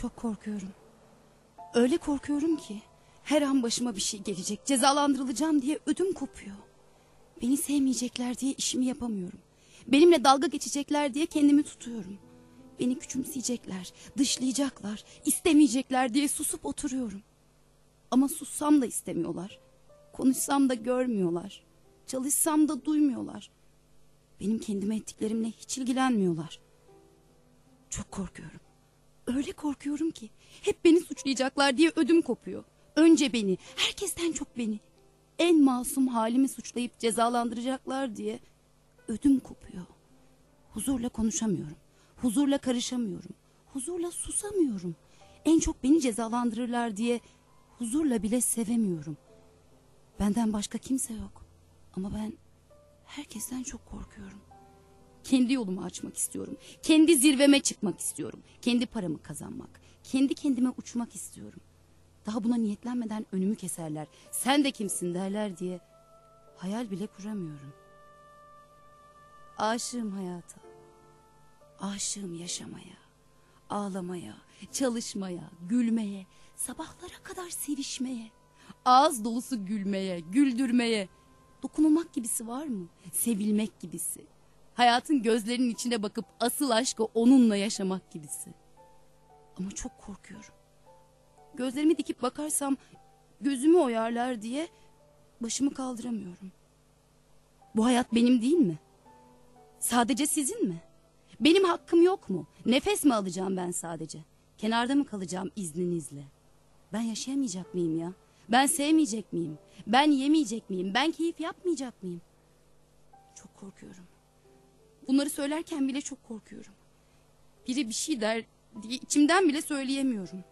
Çok korkuyorum. Öyle korkuyorum ki her an başıma bir şey gelecek. Cezalandırılacağım diye ödüm kopuyor. Beni sevmeyecekler diye işimi yapamıyorum. Benimle dalga geçecekler diye kendimi tutuyorum. Beni küçümseyecekler, dışlayacaklar, istemeyecekler diye susup oturuyorum. Ama sussam da istemiyorlar. Konuşsam da görmüyorlar. Çalışsam da duymuyorlar. Benim kendime ettiklerimle hiç ilgilenmiyorlar. Çok korkuyorum. Öyle korkuyorum ki hep beni suçlayacaklar diye ödüm kopuyor. Önce beni, herkesten çok beni. En masum halimi suçlayıp cezalandıracaklar diye ödüm kopuyor. Huzurla konuşamıyorum. Huzurla karışamıyorum. Huzurla susamıyorum. En çok beni cezalandırırlar diye huzurla bile sevemiyorum. Benden başka kimse yok. Ama ben herkesten çok korkuyorum. Kendi yolumu açmak istiyorum. Kendi zirveme çıkmak istiyorum. Kendi paramı kazanmak. Kendi kendime uçmak istiyorum. Daha buna niyetlenmeden önümü keserler. Sen de kimsin derler diye hayal bile kuramıyorum. Aşığım hayata. Aşığım yaşamaya. Ağlamaya, çalışmaya, gülmeye, sabahlara kadar sevişmeye. Ağız dolusu gülmeye, güldürmeye. Dokunulmak gibisi var mı? Sevilmek gibisi. Hayatın gözlerinin içine bakıp asıl aşkı onunla yaşamak gibisi. Ama çok korkuyorum. Gözlerimi dikip bakarsam gözümü oyarlar diye başımı kaldıramıyorum. Bu hayat benim değil mi? Sadece sizin mi? Benim hakkım yok mu? Nefes mi alacağım ben sadece? Kenarda mı kalacağım izninizle? Ben yaşayamayacak mıyım ya? Ben sevmeyecek miyim? Ben yemeyecek miyim? Ben keyif yapmayacak mıyım? Çok korkuyorum. Bunları söylerken bile çok korkuyorum. Biri bir şey der diye içimden bile söyleyemiyorum.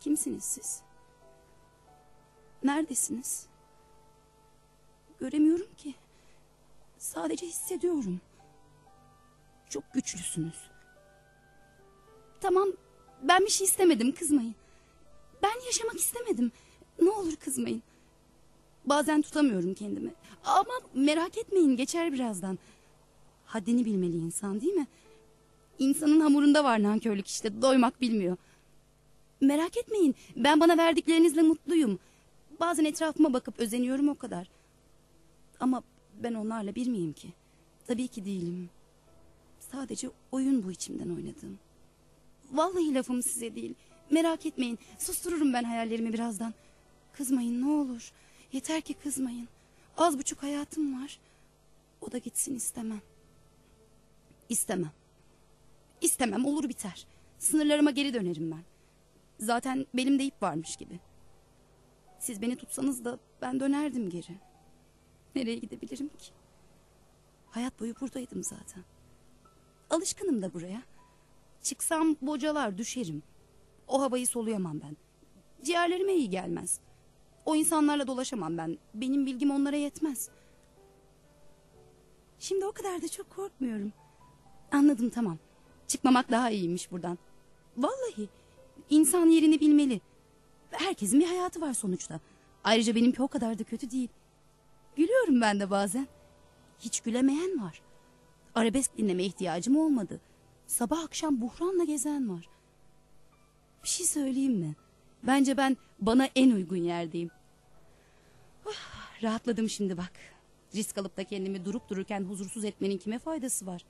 Kimsiniz siz? Neredesiniz? Göremiyorum ki. Sadece hissediyorum. Çok güçlüsünüz. Tamam ben bir şey istemedim kızmayın. Ben yaşamak istemedim. Ne olur kızmayın. Bazen tutamıyorum kendimi. Ama merak etmeyin geçer birazdan. Haddini bilmeli insan değil mi? İnsanın hamurunda var nankörlük işte doymak bilmiyor. Merak etmeyin ben bana verdiklerinizle mutluyum. Bazen etrafıma bakıp özeniyorum o kadar. Ama ben onlarla bir miyim ki? Tabii ki değilim. Sadece oyun bu içimden oynadığım. Vallahi lafım size değil. Merak etmeyin. Sustururum ben hayallerimi birazdan. Kızmayın ne olur. Yeter ki kızmayın. Az buçuk hayatım var. O da gitsin istemem. İstemem. İstemem olur biter. Sınırlarıma geri dönerim ben. Zaten belimde ip varmış gibi. Siz beni tutsanız da ben dönerdim geri. Nereye gidebilirim ki? Hayat boyu buradaydım zaten. Alışkınım da buraya. Çıksam bocalar düşerim. O havayı soluyamam ben. Ciğerlerime iyi gelmez. O insanlarla dolaşamam ben. Benim bilgim onlara yetmez. Şimdi o kadar da çok korkmuyorum. Anladım tamam. Çıkmamak daha iyiymiş buradan. Vallahi insan yerini bilmeli. Herkesin bir hayatı var sonuçta. Ayrıca benimki o kadar da kötü değil. Gülüyorum ben de bazen. Hiç gülemeyen var. Arabesk dinleme ihtiyacım olmadı. Sabah akşam buhranla gezen var. Bir şey söyleyeyim mi? Bence ben bana en uygun yerdeyim. Rahatladım şimdi bak. Risk alıp da kendimi durup dururken huzursuz etmenin kime faydası var?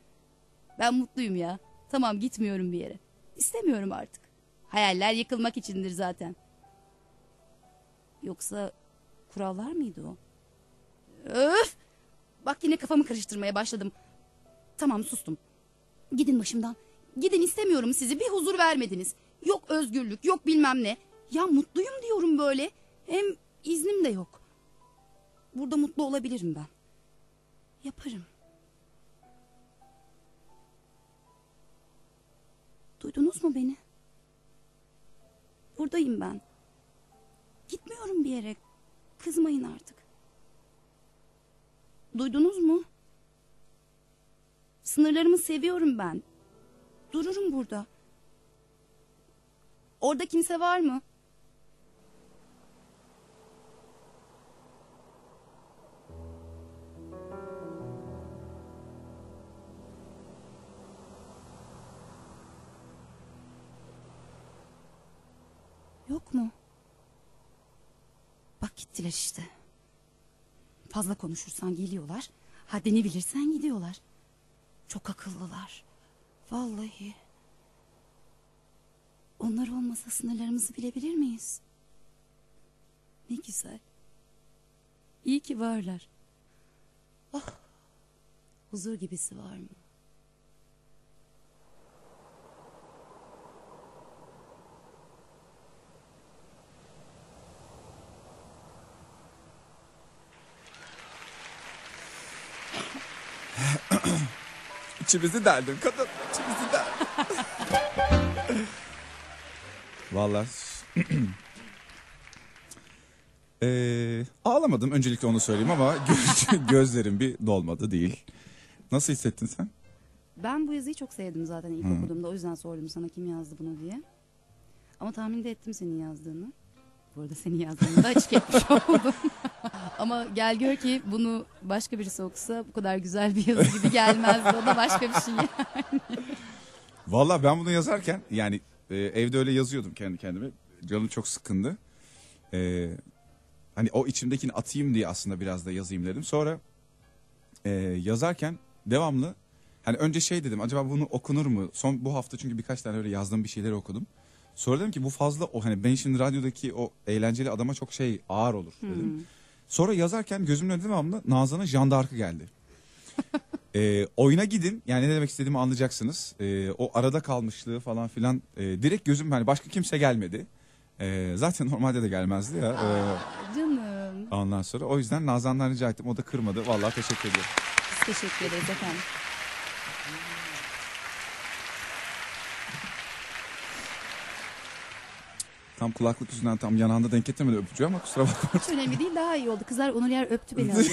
Ben mutluyum ya. Tamam gitmiyorum bir yere. İstemiyorum artık. Hayaller yıkılmak içindir zaten. Yoksa kurallar mıydı o? Öf! Bak yine kafamı karıştırmaya başladım. Tamam sustum. Gidin başımdan. Gidin istemiyorum sizi. Bir huzur vermediniz. Yok özgürlük, yok bilmem ne. Ya mutluyum diyorum böyle. Hem iznim de yok. Burada mutlu olabilirim ben. Yaparım. Duydunuz mu beni? Buradayım ben. Gitmiyorum bir yere. Kızmayın artık. Duydunuz mu? Sınırlarımı seviyorum ben. Dururum burada. Orada kimse var mı? Gittiler işte. Fazla konuşursan geliyorlar. Haddini bilirsen gidiyorlar. Çok akıllılar. Vallahi. Onlar olmasa sınırlarımızı bilebilir miyiz? Ne güzel. İyi ki varlar. Ah, huzur gibisi var mı? İçimizi derdin kadın. İçimizi derdin. Vallahi. Ee, ağlamadım öncelikle onu söyleyeyim ama göz- gözlerim bir dolmadı değil. Nasıl hissettin sen? Ben bu yazıyı çok sevdim zaten ilk okuduğumda. O yüzden sordum sana kim yazdı bunu diye. Ama tahmin de ettim senin yazdığını. Bu arada senin yazdığını da açık etmiş oldum. Ama gel gör ki bunu başka birisi okusa bu kadar güzel bir yazı gibi gelmezdi. O da başka bir şey. Vallahi ben bunu yazarken yani e, evde öyle yazıyordum kendi kendime. Canım çok sıkındı. Ee, hani o içimdekini atayım diye aslında biraz da yazayım dedim. Sonra e, yazarken devamlı hani önce şey dedim acaba bunu okunur mu? Son bu hafta çünkü birkaç tane öyle yazdığım bir şeyler okudum. Sonra dedim ki bu fazla o hani ben şimdi radyodaki o eğlenceli adama çok şey ağır olur dedim. Sonra yazarken gözümün önünde devamlı Nazan'ın jandarkı geldi. Ee, oyuna gidin yani ne demek istediğimi anlayacaksınız. Ee, o arada kalmışlığı falan filan e, direkt gözüm hani başka kimse gelmedi. Ee, zaten normalde de gelmezdi ya. Ee, Canım. ondan sonra o yüzden Nazan'dan rica ettim o da kırmadı. Vallahi teşekkür ediyorum. Biz teşekkür ederiz efendim. Tam kulaklık yüzünden tam yanağında denk getirmedi öpücüğü ama kusura bakma. Hiç önemli değil daha iyi oldu. Kızlar Onur Yer öptü beni az önce.